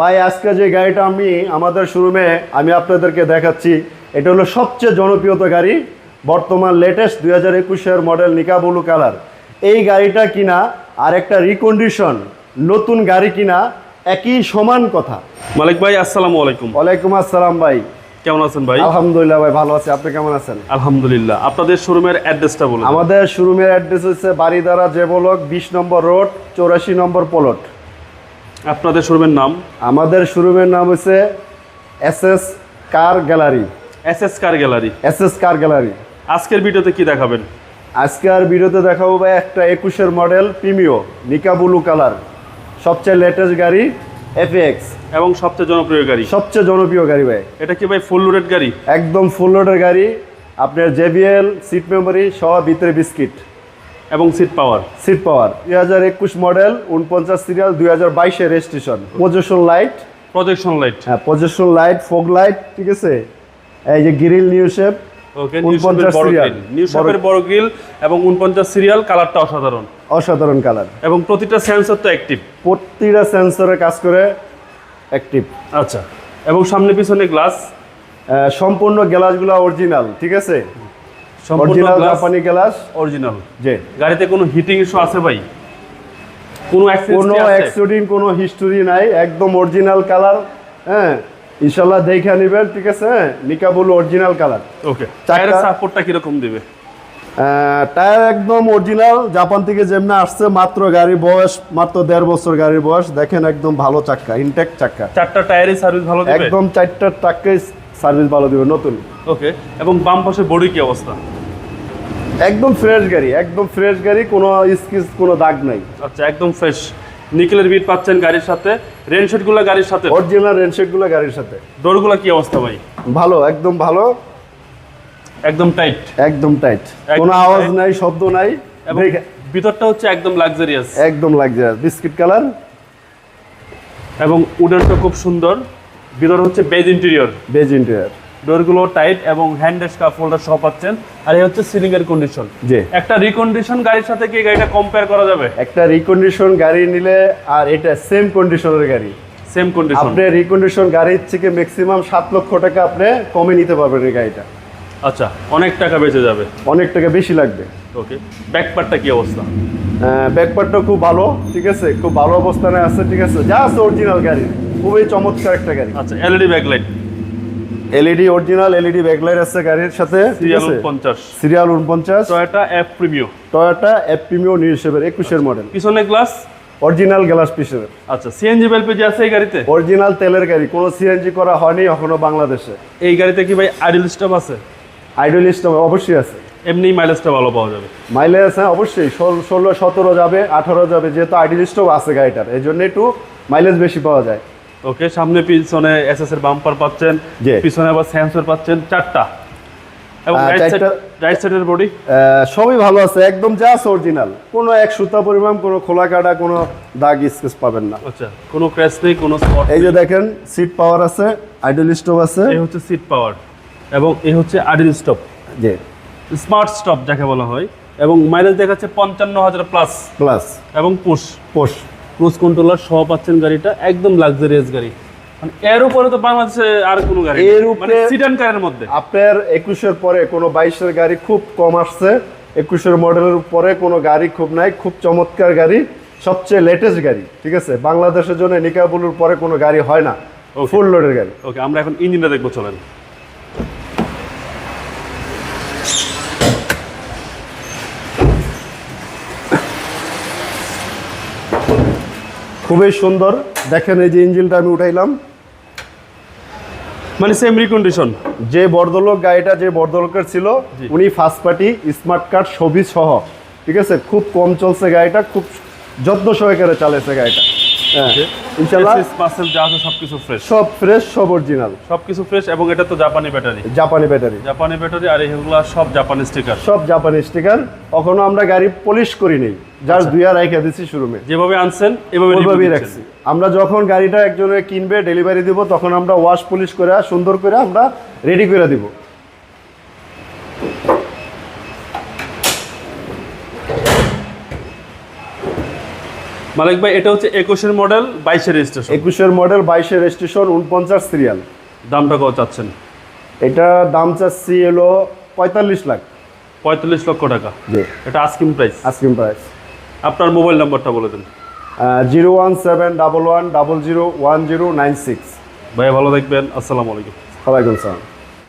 ভাই আজকে যে গাড়িটা আমি আমাদের শোরুমে আমি আপনাদেরকে দেখাচ্ছি এটা হলো সবচেয়ে জনপ্রিয়তা গাড়ি বর্তমান লেটেস্ট দুই হাজার একুশের মডেল নিকা ব্লু কালার এই গাড়িটা কিনা আর একটা রিকন্ডিশন নতুন গাড়ি কিনা একই সমান কথা। মালিক ভাই আসসালামু আলাইকুম। ওয়ালাইকুম আসসালাম ভাই। কেমন আছেন ভাই? আলহামদুলিল্লাহ ভাই ভালো আছি। আপনি কেমন আছেন? আলহামদুলিল্লাহ। আপনাদের শোরুমের অ্যাড্রেসটা বলুন। আমাদের শোরুমের অ্যাড্রেস হচ্ছে বাড়িদারা যে বলক বিশ নম্বর রোড চৌরাশি নম্বর প্লট আপনাদের শোরুমের নাম? আমাদের শোরুমের নাম হচ্ছে S S car gallery. S S car gallery. S S car gallery. আজকের ভিডিওতে কি দেখাবেন? আজকের ভিডিওতে দেখাবো ভাই একটা একুশের মডেল প্রিমিও নিকা ব্লু কালার। সবচেয়ে লেটেস্ট গাড়ি এফএক্স। এবং সবচেয়ে জনপ্রিয় গাড়ি। সবচেয়ে জনপ্রিয় গাড়ি ভাই। এটা কি ভাই ফুল লোডেড গাড়ি? একদম ফুল লোডের গাড়ি। আপনার জেবিএল সিট মেমোরি সহ ভিতরে বিস্কিট এবং সিট পাওয়ার সিট পাওয়ার দুই হাজার একুশ মডেল উনপঞ্চাশ সিরিয়াল দুই হাজার বাইশে registration position light projection light হ্যাঁ পজিশন লাইট ফোগ লাইট ঠিক আছে? এই যে grill new shape okay 49 serial। New শেপের বড় গ্রিল এবং উনপঞ্চাশ সিরিয়াল কালারটা অসাধারণ। অসাধারণ কালার এবং প্রতিটা সেন্সর তো অ্যাক্টিভ প্রতিটা সেন্সরে কাজ করে অ্যাক্টিভ আচ্ছা। এবং সামনে পিছনে গ্লাস সম্পূর্ণ গ্লাসগুলো অরিজিনাল ঠিক আছে? সম্পূর্ণ অরিজিনাল জাপানি গ্লাস অরিজিনাল যে গাড়িতে কোনো হিটিং ইস্যু আছে ভাই? কোনো কোনো অ্যাক্সিডেন্ট কোনো হিস্টোরি নাই একদম অরিজিনাল কালার হ্যাঁ? ইনশাল্লাহ দেখে নেবেন ঠিক আছে? নিকাবুল অরিজিনাল কালার ওকে চারটা- টায়ারের সাপোর্টটা কীরকম দিবে? টায়ার একদম অরিজিনাল জাপান থেকে যেমনি আসছে মাত্র গাড়ির বয়স মাত্র দেড় বছর গাড়ির বয়স দেখেন একদম ভালো চাক্কা ইনটেক চাক্কা। চারটা টায়ারের সার্ভিস ভালো দিবে? একদম চারটার টাক্কায় সার্ভিস ভালো দিবে নতুন। ওকে এবং বাম পাশে বডি কি অবস্থা? একদম ফ্রেশ গাড়ি একদম ফ্রেশ গাড়ি কোনো স্কিচ কোনো দাগ নাই। আচ্ছা একদম ফ্রেশ নিকেলের বিট পাচ্ছেন গাড়ির সাথে রেনশেডগুলো গাড়ির সাথে? অরিজিনাল রেনশেডগুলো গাড়ির সাথে। ডোরগুলো কি অবস্থা ভাই? ভালো একদম ভালো। একদম টাইট একদম টাইট কোনো আওয়াজ নাই শব্দ নাই। ভিতরটা হচ্ছে একদম লাক্সারিয়াস একদম লাক্সারিয়াস বিস্কিট কালার এবং উডেনটা খুব সুন্দর। ভিতর হচ্ছে বেজ ইন্টেরিয়র বেজ ইন্টেরিয়ার ডোরগুলো টাইট এবং হ্যান্ড কাপ হোল্ডার সহ পাচ্ছেন। আর এই হচ্ছে সিলিং এর কন্ডিশন জি। একটা রিকন্ডিশন গাড়ির সাথে কি গাড়িটা কম্পেয়ার করা যাবে? একটা রিকন্ডিশন গাড়ি নিলে আর এটা সেম কন্ডিশনের গাড়ি। সেম কন্ডিশন আপনি রিকন্ডিশন গাড়ির থেকে ম্যাক্সিমাম সাত লক্ষ টাকা আপনি কমে নিতে পারবেন এই গাড়িটা। আচ্ছা অনেক টাকা বেঁচে যাবে। অনেক টাকা বেশি লাগবে। ওকে ব্যাক পার্টটা কি অবস্থা? ব্যাকপার্টটা খুব ভালো ঠিক আছে? খুব ভালো অবস্থানে আছে ঠিক আছে? যা আছে অরিজিনাল গাড়ি খুবই চমৎকার একটা গাড়ি। আচ্ছা LED backlight LED original LED backlight আছে গাড়ির সাথে সিরিয়াল আছে? পঞ্চাশ সিরিয়াল উনপঞ্চাশ। Toyota F Premio Toyota F Premio new শেপের একুশের মডেল পিছনে গ্লাস অরিজিনাল গ্লাস পিসের আচ্ছা সিএনজি বেলপেজি আছে এই গাড়িতে? অরিজিনাল তেলের গাড়ি কোনো সিএনজি করা হয়নি এখনও বাংলাদেশে। এই গাড়িতে কি ভাই আইডল স্টপ আছে? আইডলিস্ট অবশ্যই আছে। এমনি মাইলেজটা ভালো পাওয়া যাবে। মাইলেজ হ্যাঁ অবশ্যই। ষোল- সতেরো যাবে আঠারো যাবে যেহেতু আইডলিস্টও আছে গাড়িটার এই জন্য একটু মাইলেজ বেশি পাওয়া যায়। ওকে সামনে পিছনে এসএস এর বাম্পার পাচ্ছেন। পিছনে আবার সেন্সর পাচ্ছেন চারটা। এবং রাইট সাইডের বডি সবই ভালো আছে একদম যা অরিজিনাল কোনো এক সুতা পরিমাণ কোনো খোলা কাটা কোনো দাগ স্কেচ পাবেন না। আচ্ছা কোনো ক্র্যাশ নেই কোনো স্পট এই যে দেখেন সিট পাওয়ার আছে আইডল স্টোভ আছে। এই হচ্ছে সিট পাওয়ার এবং এই হচ্ছে আইডল স্টপ যে স্মার্ট স্টপ যাকে বলা হয় এবং মাইলেজ দেখাচ্ছে পঞ্চান্ন হাজার প্লাস প্লাস এবং পুশ পোষ ক্রুজ কন্ট্রোলার সহ পাচ্ছেন গাড়িটা একদম লাক্সারিয়াস গাড়ি। মানে এর উপরে তো বাংলাদেশে আর কোনো গাড়ি এর উপরে- মানে সিডান কারের মধ্যে। আপনার একুশের পরে কোনো বাইশের গাড়ি খুব কম আসছে। একুশের মডেলের পরে কোনো গাড়ি খুব নাই খুব চমৎকার গাড়ি সবচেয়ে লেটেস্ট গাড়ি ঠিক আছে? বাংলাদেশের জন্য নিকাবুলুর পরে কোনো গাড়ি হয় না. ফুল লোডের গাড়ি। ওকে আমরা এখন ইঞ্জিনটা দেখব চলেন। খুবই সুন্দর। দেখেন এই যে ইঞ্জিনটা আমি উঠাইলাম। মানে সেম রিকন্ডিশন যে বর্দলোক গাড়িটা যে বর্দলোকের ছিল উনি ফার্স্ট পার্টি স্মার্ট কার্ড ছবি সহ ঠিক আছে? খুব কম চলছে গাড়িটা খুব যত্ন সহকারে চালেছে গাড়িটা। হ্যাঁ। ইনশাল্লাহ পার্সেল যা আছে সবকিছু ফ্রেশ সব ফ্রেশ সব অরিজিনাল সবকিছু ফ্রেশ এবং এটা তো জাপানি ব্যাটারি জাপানি ব্যাটারি জাপানি ব্যাটারি আর এগুলো সব জাপানি স্টিকার সব জাপানি স্টিকার এখনও আমরা গাড়ি পলিশ করি নেই। যার দুই আর রেখে দিচ্ছি শোরুমে যেভাবে আনছেন এভাবে review রাখছি। আমরা যখন গাড়িটা একজনের কিনবে ডেলিভারি দিব তখন আমরা ওয়াশ পলিশ করে সুন্দর করে আমরা রেডি করে দিব। মালিক ভাই এটা হচ্ছে একুশের মডেল বাইশের রেজিস্ট্রেশন একুশের মডেল বাইশের রেজিস্ট্রেশন উনপঞ্চাশ সিরিয়াল দামটা কত চাচ্ছেন? এটা দাম চাচ্ছি হলো পঁয়তাল্লিশ লাখ। পঁয়তাল্লিশ লক্ষ টাকা। জি। এটা asking price ice cream price আপনার মোবাইল নাম্বারটা বলে দিন। Zero one seven double one double zero one zero nine six. ভাই ভালো থাকবেন। আসসালামু আলাইকুম। ওয়ালাইকুম সালাম